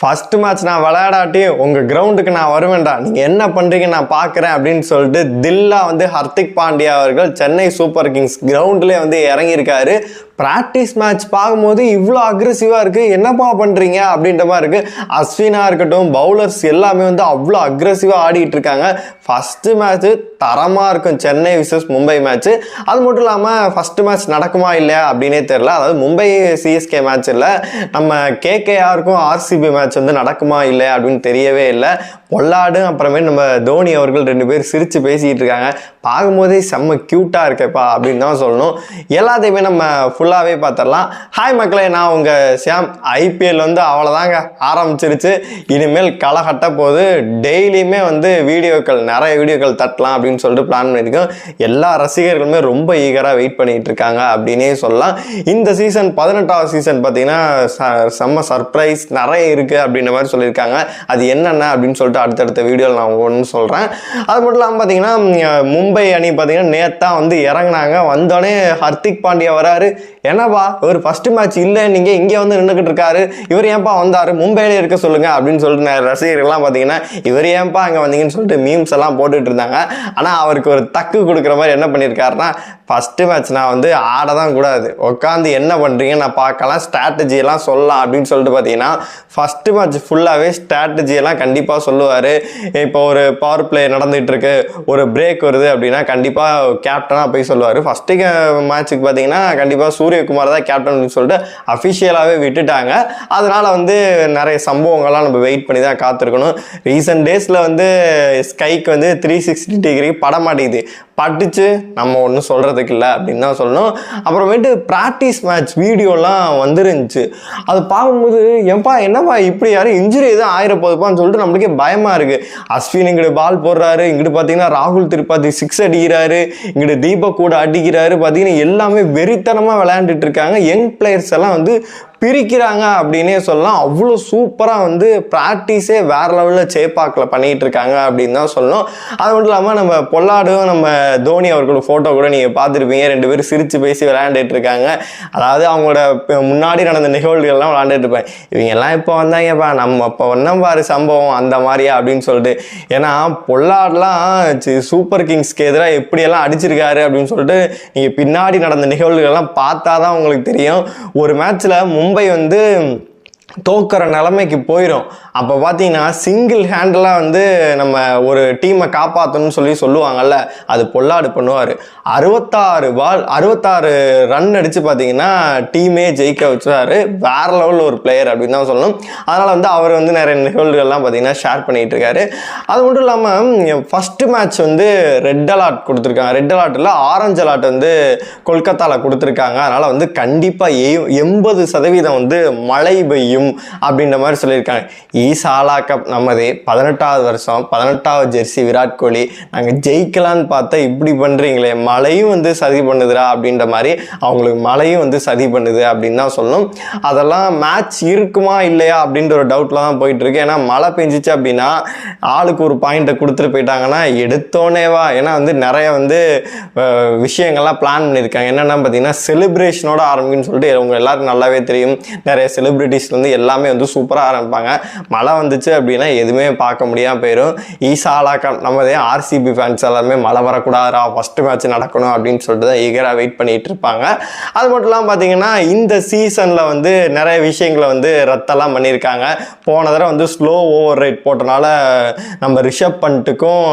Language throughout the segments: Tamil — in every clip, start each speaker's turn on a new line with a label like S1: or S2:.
S1: ஃபர்ஸ்ட் மேட்ச் நான் விளையாடாட்டி உங்கள் கிரவுண்டுக்கு நான் வருவேன்டா. நீங்கள் என்ன பண்ணுறீங்க நான் பார்க்குறேன் அப்படின்னு சொல்லிட்டு தில்லா வந்து ஹர்திக் பாண்டியா அவர்கள் சென்னை சூப்பர் கிங்ஸ் கிரவுண்ட்லேயே வந்து இறங்கியிருக்காரு. ப்ராக்டிஸ் மேட்ச் பார்க்கும்போது இவ்வளோ அக்ரெசிவாக இருக்குது என்னப்பா பண்ணுறீங்க அப்படின்ற மாதிரி இருக்குது அஸ்வினாக இருக்கட்டும் பவுலர்ஸ் எல்லாமே வந்து அவ்வளோ அக்ரெசிவாக ஆடிட்டு இருக்காங்க. ஃபஸ்ட்டு மேட்ச்சு தரமாக இருக்கும். சென்னை விசஸ் மும்பை மேட்ச்சு அது மட்டும் இல்லாமல் ஃபஸ்ட்டு மேட்ச் நடக்குமா இல்லையா அப்படின்னே தெரில அதாவது மும்பை சிஎஸ்கே மேட்ச் இல்லை. நம்ம கேகேஆருக்கும் ஆர்சிபி மேட்ச் வந்து நடக்குமா இல்லையா அப்படின்னு தெரியவே இல்லை. பொல்லாடும் அப்புறமே நம்ம தோனி அவர்கள் ரெண்டு பேர் சிரித்து பேசிக்கிட்டு இருக்காங்க. பார்க்கும்போதே செம்ம க்யூட்டாக இருக்கேப்பா அப்படின்னு தான் சொல்லணும். எல்லாத்தையுமே நம்ம ஃபுல்லாகவே பார்த்துடலாம். ஹாய் மக்களே நான் உங்கள் சாம் ஐபிஎல் வந்து அவ்வளோதாங்க ஆரம்பிச்சிருச்சு. இனிமேல் களை கட்ட போது டெய்லியுமே வந்து வீடியோக்கள் நிறைய வீடியோக்கள் தட்டலாம் அப்படின்னு சொல்லிட்டு பிளான் பண்ணியிருக்கோம். எல்லா ரசிகர்களுமே ரொம்ப ஈகராக வெயிட் பண்ணிகிட்டு இருக்காங்க அப்படின்னே சொல்லலாம். இந்த சீசன் பதினெட்டாவது சீசன் பார்த்தீங்கன்னா ச- செம்ம சர்ப்ரைஸ் நிறைய இருக்குது அப்படின்ற மாதிரி சொல்லியிருக்காங்க. அது என்னென்ன அப்படின்னு சொல்லிட்டு அடுத்தடுத்த வீடியோவில் நான் ஒன்று சொல்கிறேன் அது மட்டும் இல்லாமல் பார்த்தீங்கன்னா மும்பை அணி பார்த்தீங்கன்னா நேத்தான் வந்து இறங்குனாங்க. வந்தோடனே ஹர்திக் பாண்டியா வராரு. என்னப்பா இவர் ஃபஸ்ட்டு மேட்ச் இல்லை நீங்கள் இங்கே வந்து நின்றுக்கிட்டு இருக்காரு. இவர் ஏன்பா வந்தார்? மும்பையில இருக்க சொல்லுங்கள் அப்படின்னு சொல்லிட்டு நிறைய ரசிகர்கள்லாம் பார்த்தீங்கன்னா இவர் ஏன்பா அங்கே வந்தீங்கன்னு சொல்லிட்டு மீம்ஸ் எல்லாம் போட்டுட்டு இருந்தாங்க. ஆனால் அவருக்கு ஒரு தக்கு கொடுக்குற மாதிரி என்ன பண்ணியிருக்காருன்னா ஃபஸ்ட்டு மேட்ச் நான் வந்து ஆட தான் கூடாது. உட்காந்து என்ன பண்ணுறீங்க நான் பார்க்கலாம் strategy எல்லாம் சொல்லலாம் அப்படின்னு சொல்லிட்டு பார்த்தீங்கன்னா ஃபஸ்ட்டு மேட்ச் ஃபுல்லாகவே ஸ்ட்ராட்டஜி எல்லாம் கண்டிப்பாக சொல்லுவார். இப்போ ஒரு பவர் பிளே நடந்துகிட்டு இருக்கு ஒரு பிரேக் வருது அப்படின்னா கண்டிப்பாக கேப்டனாக போய் சொல்லுவார். ஃபஸ்ட்டு மேட்ச்சுக்கு பார்த்தீங்கன்னா கண்டிப்பாக சூரியகுமார் தான் கேப்டன் சொல்லிட்டு அஃபிஷியலாகவே விட்டுட்டாங்க. அதனால் வந்து நிறைய சம்பவங்கள்லாம் நம்ம வெயிட் பண்ணி தான் காத்திருக்கணும். ரீசெண்ட் டேஸில் வந்து ஸ்கைக்கு வந்து த்ரீ சிக்ஸ்டி டிகிரி பட படித்து பட்டுச்சு நம்ம ஒன்றும் சொல்கிறதுக்கு இல்லை அப்படின்னு தான் சொல்லணும். அப்புறமேட்டு ப்ராக்டிஸ் மேட்ச் வீடியோலாம் வந்துருந்துச்சு. அது பார்க்கும்போது ஏன்பா என்னப்பா இப்படி யாரும் இன்ஜுரி எதுவும் ஆயிரப்போதுப்பான்னு சொல்லிட்டு நம்மளுக்கே பயமாக இருக்குது அஸ்வின் இங்கிட்டு பால் போடுறாரு. இங்கிட்டு பார்த்தீங்கன்னா ராகுல் திருப்பாதி சிக்ஸ் அடிக்கிறாரு. இங்கிட்டு தீபக் கூட அடிக்கிறாரு. பார்த்தீங்கன்னா எல்லாமே வெறித்தனமாக விளையாண்டுட்டு இருக்காங்க. யங் பிளேயர்ஸ் எல்லாம் வந்து பிரிக்கிறாங்க அப்படின்னே சொல்லலாம். அவ்வளோ சூப்பராக வந்து ப்ராக்டிஸே வேறு லெவலில் சேப்பாக்கில் பண்ணிகிட்டு இருக்காங்க அப்படின்னு தான் சொல்லணும். அது மட்டும் இல்லாமல் நம்ம பொல்லாடும் நம்ம தோனி அவர்களோட ஃபோட்டோ கூட நீங்கள் பார்த்துருப்பீங்க. ரெண்டு பேரும் சிரித்து பேசி விளையாண்டுட்டு இருக்காங்க. அதாவது அவங்களோட முன்னாடி நடந்த நிகழ்வுகள்லாம் விளையாண்டுட்டு இருப்பேன் இவங்க எல்லாம் இப்போ வந்தாங்கப்பா? நம்ம இப்போ ஒன்றும் பாரு சம்பவம் அந்த மாதிரியா அப்படின்னு சொல்லிட்டு. ஏன்னா பொல்லாட்லாம் சூப்பர் கிங்ஸ்க்கு எதிராக எப்படியெல்லாம் அடிச்சிருக்காரு அப்படின்னு சொல்லிட்டு நீங்கள் பின்னாடி நடந்த நிகழ்வுகள்லாம் பார்த்தா தான் உங்களுக்கு தெரியும். ஒரு மேட்ச்சில் மும்பை மும்பை வந்து தோக்கிற நிலைமைக்கு போயிடும் அப்போ பார்த்தீங்கன்னா சிங்கிள் ஹேண்டலாக வந்து நம்ம ஒரு டீமை காப்பாற்றணும்னு சொல்லி சொல்லுவாங்கல்ல அது பொல்லாடு பண்ணுவார். அறுபத்தாறு பால் அறுபத்தாறு ரன் அடித்து பார்த்தீங்கன்னா டீமே ஜெயிக்க வச்சாரு வேற லெவலில் ஒரு பிளேயர் அப்படின்னு தான் சொல்லணும். அதனால் வந்து அவர் வந்து நிறைய நிகழ்வுகள்லாம் பார்த்தீங்கன்னா ஷேர் பண்ணிகிட்டு இருக்காரு. அது மட்டும் இல்லாமல் ஃபஸ்ட்டு மேட்ச் வந்து ரெட் அலாட் கொடுத்துருக்காங்க. ரெட் அலாட்டில் ஆரஞ்சு அலாட் வந்து கொல்கத்தாவில் கொடுத்துருக்காங்க. அதனால் வந்து கண்டிப்பாக எண்பது சதவீதம் வந்து மழை பெய்யும் அப்படின்ற மாதிரி சொல்லியிருக்காங்க. ஈசாலா கப் நமது பதினெட்டாவது வருஷம் பதினெட்டாவது ஜெர்சி விராட் கோலி. நாங்கள் ஜெயிக்கலான்னு பார்த்தா இப்படி பண்ணுறீங்களே மழையும் வந்து சதி பண்ணுதுடா அப்படின்ற மாதிரி அவங்களுக்கு மழையும் வந்து சதி பண்ணுது அப்படின்னு தான் சொல்லணும். அதெல்லாம் மேட்ச் இருக்குமா இல்லையா அப்படின்ற ஒரு டவுட்டில் தான் போயிட்டுருக்கு. ஏன்னா மழை பெஞ்சிச்சு அப்படின்னா ஆளுக்கு ஒரு பாயிண்ட்டை கொடுத்துட்டு போயிட்டாங்கன்னா எடுத்தோனேவா ஏன்னா வந்து நிறைய வந்து விஷயங்கள்லாம் பிளான் பண்ணியிருக்காங்க. என்னென்னா பார்த்தீங்கன்னா செலிப்ரேஷனோட ஆரம்பிக்குன்னு சொல்லிட்டு உங்கள் எல்லாருக்கும் நல்லாவே தெரியும். நிறைய செலிப்ரிட்டிஸ்லேருந்து வந்து எல்லாமே வந்து சூப்பராக ஆரம்பிப்பாங்க. மழை வந்துச்சு அப்படின்னா எதுவுமே பார்க்க முடியாமல் போயிடும் ஈசாலாக்கா நம்மதே ஆர்சிபி ஃபேன்ஸ் எல்லாருமே மழை வரக்கூடாதா ஃபஸ்ட்டு மேட்ச் நடக்கணும் அப்படின்னு சொல்லிட்டு தான் ஈகராக வெயிட் பண்ணிட்டு இருப்பாங்க. அது மட்டும் இல்லாமல் பார்த்தீங்கன்னா இந்த சீசனில் வந்து நிறைய விஷயங்களை வந்து ரத்தெல்லாம் பண்ணியிருக்காங்க. போன தடவை வந்து ஸ்லோ ஓவர் ரேட் போட்டனால நம்ம ரிஷப் பண்ட்டுக்கும்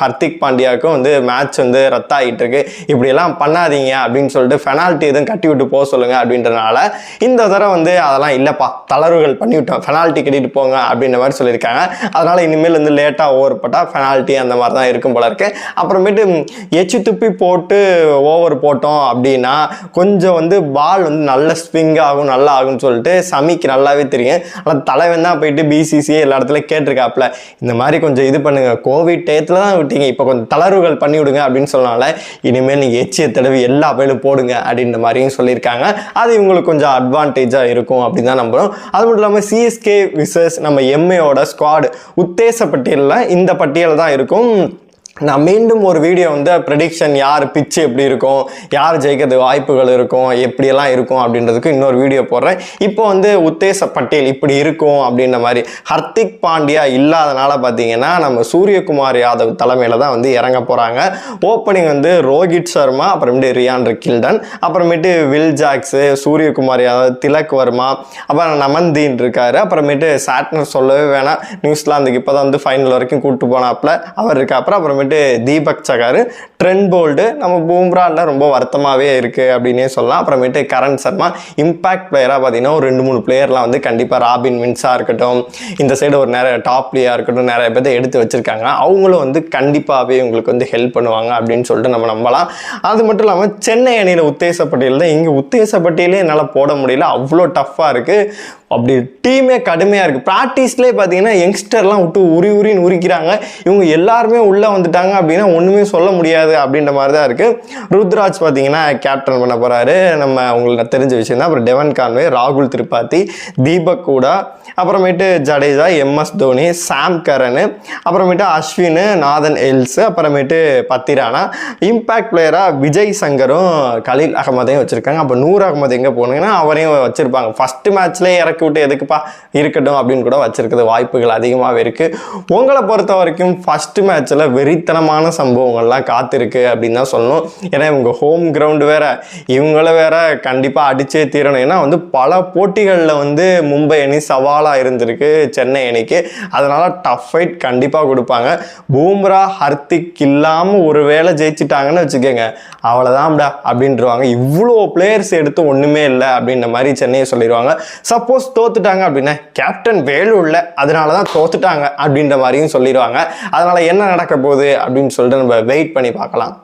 S1: ஹர்திக் பாண்டியாவுக்கும் வந்து மேட்ச் வந்து ரத்தாகிட்டு இருக்கு. இப்படியெல்லாம் பண்ணாதீங்க அப்படின்னு சொல்லிட்டு பெனால்ட்டி எதுவும் கட்டி விட்டு போக சொல்லுங்க அப்படின்றனால இந்த தடவை வந்து அதெல்லாம் இல்லைப்பா தளர்வுகள் பண்ணிவிட்டோம் பெனால்ட்டி கட்டிட்டு போங்க அப்படின்ற மாதிரி சொல்லியிருக்காங்க. அதனால் இனிமேல் வந்து லேட்டாக ஓவர் போட்டால் பெனால்ட்டி அந்த மாதிரி தான் இருக்கும் போல இருக்கு. அப்புறமேட்டு எச்சு துப்பி போட்டு ஓவர் போட்டோம் அப்படின்னா கொஞ்சம் வந்து பால் வந்து நல்ல ஸ்விங் ஆகும் நல்லா ஆகும்னு சொல்லிட்டு சமிக்கு நல்லாவே தெரியும். ஆனால் தலைவன் தான் போயிட்டு பிசிசிஏ எல்லா இடத்துலையும் கேட்டிருக்காப்புல. இந்த மாதிரி கொஞ்சம் இது பண்ணுங்க. கோவிட் டயத்தில் தான் விட்டீங்க. இப்போ கொஞ்சம் தளர்வுகள் பண்ணி விடுங்க அப்படின்னு சொன்னால இனிமேல் நீங்கள் எச்சியை தடவி எல்லா பயிலும் போடுங்க அப்படின்ற மாதிரியும் சொல்லியிருக்காங்க. அது இவங்களுக்கு கொஞ்சம் அட்வான்டேஜாக இருக்கும் அப்படின்னு தான் நம்புகிறோம் அது மட்டும் இல்லாமல் சிஎஸ்கே விசஸ் நம்ம எம்ஏயோட ஸ்குவாடு உத்தேச பட்டியலில் இந்த பட்டியல் தான் இருக்கும். நான் மீண்டும் ஒரு வீடியோ வந்து ப்ரெடிக்ஷன் யார் பிச்சு எப்படி இருக்கும் யார் ஜெயிக்கிறது வாய்ப்புகள் இருக்கும் எப்படியெல்லாம் இருக்கும் அப்படின்றதுக்கு இன்னொரு வீடியோ போடுறேன். இப்போ வந்து உத்தேச பட்டேல் இப்படி இருக்கும் அப்படின்ற மாதிரி ஹர்திக் பாண்டியா இல்லாதனால பார்த்தீங்கன்னா நம்ம சூரியகுமார் யாதவ் தலைமையில் தான் வந்து இறங்க போகிறாங்க ஓப்பனிங் வந்து ரோஹித் சர்மா அப்புறமேட்டு ரியான் கில்டன் அப்புறமேட்டு வில் ஜாக்ஸு சூரியகுமார் யாதவ் திலக் வர்மா அப்புறம் நமந்தீன் இருக்கார். அப்புறமேட்டு சாட்னர் சொல்லவே வேணாம். நியூசிலாந்துக்கு இப்போ தான் வந்து ஃபைனல் வரைக்கும் கூப்பிட்டு போனாப்புல. அவர் இருக்கா அப்புறம் அப்புறமேட்டு தீபக் சகார் ட்ரெண்ட் போல்டு நம்ம பூம்ரால ரொம்ப வருத்தமாகவே இருக்குது அப்படின்னே சொல்லலாம். அப்புறமேட்டு கரண் சர்மா இம்பாக்ட் பிளேயராக பார்த்தீங்கன்னா ஒரு ரெண்டு மூணு பிளேயர்லாம் வந்து கண்டிப்பாக ராபின் மின்ஸாக இருக்கட்டும் இந்த சைடு ஒரு நிறைய டாப் பிளேயாக இருக்கட்டும் நிறைய பேர்த்த எடுத்து வச்சுருக்காங்க அவங்களும் வந்து கண்டிப்பாகவே உங்களுக்கு வந்து ஹெல்ப் பண்ணுவாங்க அப்படின்னு சொல்லிட்டு நம்ம நம்பலாம். அது மட்டும் இல்லாமல் சென்னை அணியில் உத்தேச பட்டியல் தான் இங்கே உத்தேச பட்டியலே என்னால் போட முடியல. அவ்வளோ டஃப்பாக இருக்குது அப்படி டீமே கடுமையாக இருக்குது ப்ராக்டிஸ்லேயே பார்த்தீங்கன்னா யங்ஸ்டர்லாம் விட்டு உரி உரின்னு உரிக்கிறாங்க. இவங்க எல்லாருமே உள்ளே வந்துட்டாங்க. அப்படின்னா ஒன்றுமே சொல்ல முடியாது அப்படின்ற மாதிரி தான் இருக்குது ருத்ராஜ் பார்த்தீங்கன்னா கேப்டன் பண்ண போகிறாரு நம்ம உங்களுக்கு தெரிஞ்ச விஷயம் தான். அப்புறம் டெவன் கான்வே ராகுல் திரிபாதி தீபக் கூடா அப்புறமேட்டு Jadeja MS Dhoni Sam Curran அப்புறமேட்டு அஸ்வின் நாதன் எல்ஸ் அப்புறமேட்டு பத்திரானா. இம்பாக்ட் பிளேயராக விஜய் சங்கரும் கலீல் அகமதையும் வச்சுருக்காங்க. அப்போ நூர் அகமது எங்கே போனீங்கன்னா அவரையும் வச்சுருப்பாங்க. ஃபஸ்ட்டு மேட்ச்லேயே இறக்கி விட்டு எதுக்குப்பா இருக்கட்டும் அப்படின்னு கூட வச்சுருக்குது வாய்ப்புகள் அதிகமாகவே இருக்குது உங்களை பொறுத்த வரைக்கும் ஃபஸ்ட்டு மேட்ச்சில் வெறித்தனமான சம்பவங்கள்லாம் காத்திருக்கு அப்படின்னு தான் சொல்லணும். ஏன்னா இவங்க ஹோம் கிரவுண்டு வேற. இவங்கள வேற கண்டிப்பாக அடிச்சே தீரணும். ஏன்னா வந்து பல போட்டிகளில் வந்து மும்பை அணி சவாலாக இருந்திருக்கு சென்னை அணிக்கு. அதனால டஃப் ஃபைட் கண்டிப்பாக கொடுப்பாங்க. பூம்ரா ஹர்திக் இல்லாமல் ஒரு வேளை ஜெயிச்சிட்டாங்கன்னு வச்சுக்கோங்க. அவ்வளோதான்டா அப்படின்றவாங்க இவ்வளோ பிளேயர்ஸ் எடுத்து ஒன்றுமே இல்லை அப்படின்ற மாதிரி சென்னையை சொல்லிடுவாங்க சப்போஸ் தோத்துட்டாங்க அப்படின்னா கேப்டன் வேலு இல்லை அதனால தான் தோத்துட்டாங்க அப்படின்ற மாதிரியும் சொல்லிடுவாங்க அதனால் என்ன நடக்க போகுது அப்படின்னு சொல்லிட்டு நம்ம வெயிட் பண்ணி பார்க்கலாம்.